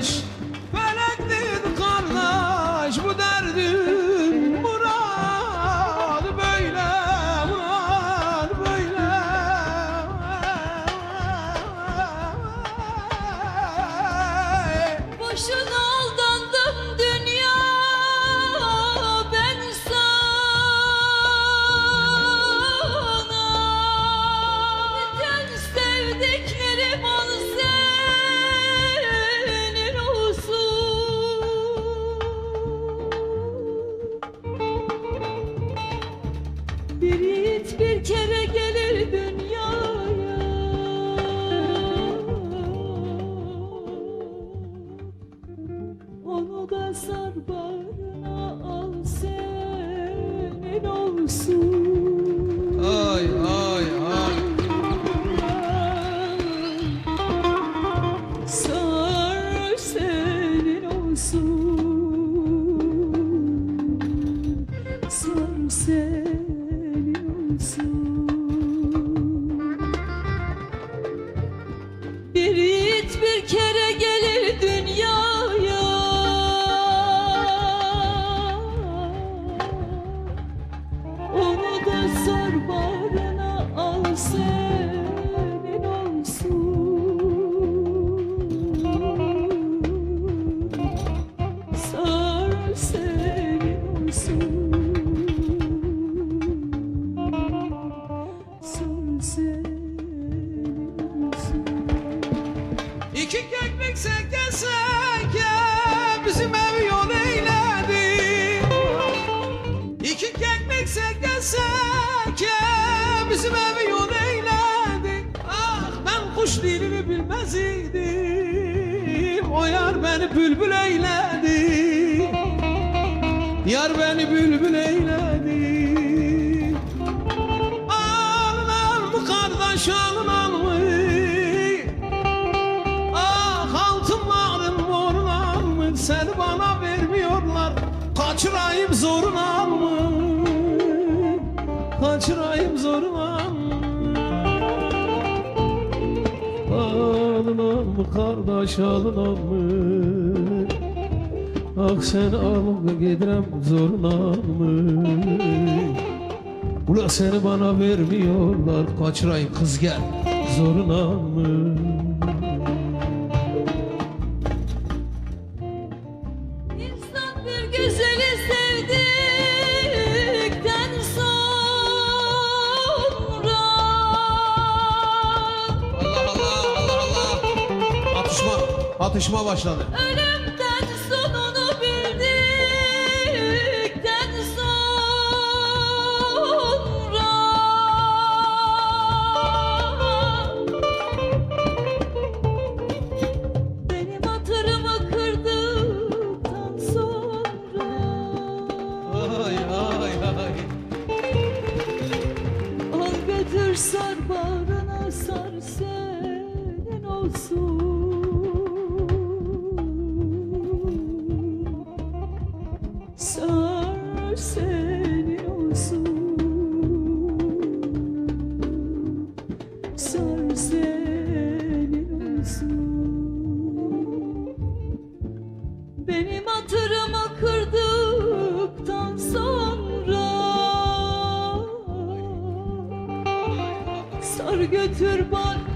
English. Olsun Ay ay ay. Sar senin olsun. Sar senin olsun sar al senin olsun. Sar senin olsun. Sar senin olsun. İki keklik seke seke kuş dilini bilmez idim. O yar beni bülbül eyledi. Yar beni bülbül eyledi. Alın alın kardeş alın alın. Ah altın varın morun mı Seni bana vermiyorlar Kaçırayım zoruna mı Kaçırayım kardeş alın mı Ah sen alıp gidirem zoruna mı Ula seni bana vermiyorlar Kaçırayım kız gel zoruna mı atışma başladı. Ölümden sonunu bildikten sonra Benim hatırımı kırdıktan sonra Ay ay ay. Al götür sar bağrına sar senin olsun Sar götür bak